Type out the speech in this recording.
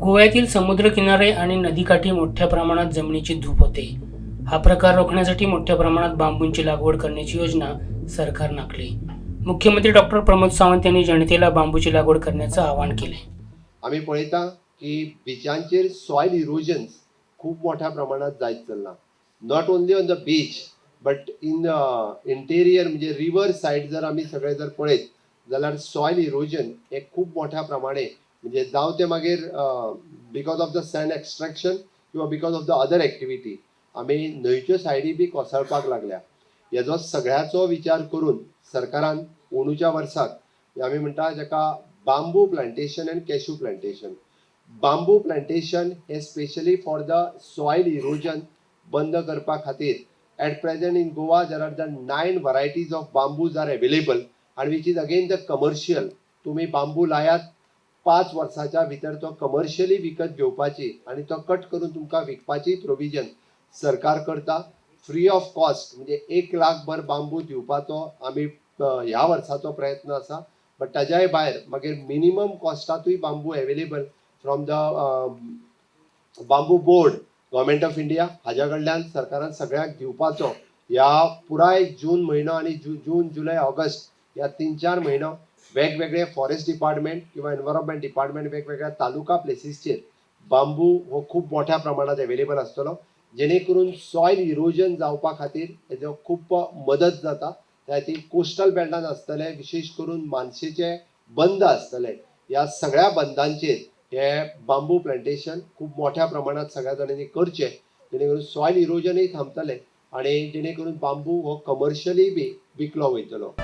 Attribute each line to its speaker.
Speaker 1: गोव्यातील समुद्रकिनारे आणि नदीकाठी मोठ्या प्रमाणात जमिनीची धूप होते. हा प्रकार रोखण्यासाठी मोठ्या प्रमाणात बांबूंची लागवड करण्याची योजना सरकार नाखली मुख्यमंत्री डॉक्टर प्रमोद सावंत यांनी जनतेला बांबूची लागवड करण्याचं आवाहन केले.
Speaker 2: आम्ही पळयता की बिचांचेर सॉयल इरोजन्स खूप मोठ्या प्रमाणात जायत चल्ला. Not only on the beach but in interior म्हणजे रिवर साईड जर आम्ही सगळे जर पळयत जाल्यार सॉयल इरोजन हे खूप मोठ्या प्रमाणे म्हणजे जावं ते मागीर because of the sand extraction किंवा because of the other activity आमी न्हंयच्यो सायडी बी कोसळपाक लागल्या. हेजो सगळ्याचो विचार करून सरकारान अंदूच्या वर्साक आमी म्हणटा जाका bamboo plantation and cashew plantation bamboo plantation हे specially for the soil erosion बंद करपा खातीर at present in Goa there are the nine varieties of bamboos are available आणि which is again the commercial तुम्ही बांबू लायात पांच वर्साच्या भितर तो कमर्शियली विकत घेवपाची आणि तो कट करून तुमकां विकपाची प्रोविजन सरकार करता फ्री ऑफ कॉस्ट म्हणजे एक लाख भर बांबू दिवपाचो आमी ह्या वर्साचो प्रयत्न आसा. बट ताज्याय भायर मागीर minimum कॉस्टातूय bamboo available from the bamboo board government of India हाज्या कडल्यान सरकारान सगळ्यांक दिवपाचो. ह्या पुराय जून म्हयनो आणि जून जुलय ऑगस्ट ह्या तीन चार म्हयनो वेगवेगळे फॉरेस्ट डिपार्टमेंट किंवा एनवायरमेंट डिपार्टमेंट वेगवेगळ्या तालुका प्लेसीसचेर बांबू हो खूप मोठ्या प्रमाणात अवेलेबल आसतलो जेणे करून सॉयल इरोजन जावपा खातीर हेजो खूप मदत जाता. त्या खातीर कोस्टल बेल्टान आसतले विशेष करून मानशेचे बंद आसतले ह्या सगळ्या बंदांचेर हे बांबू प्लांटेशन खूप मोठ्या प्रमाणात सगळ्या जाणांनी करचे. जेणे करून सॉयल इरोजनय थांबतले आणि जेणे करून बांबू हो कमर्शियली बी विकलो वयतलो.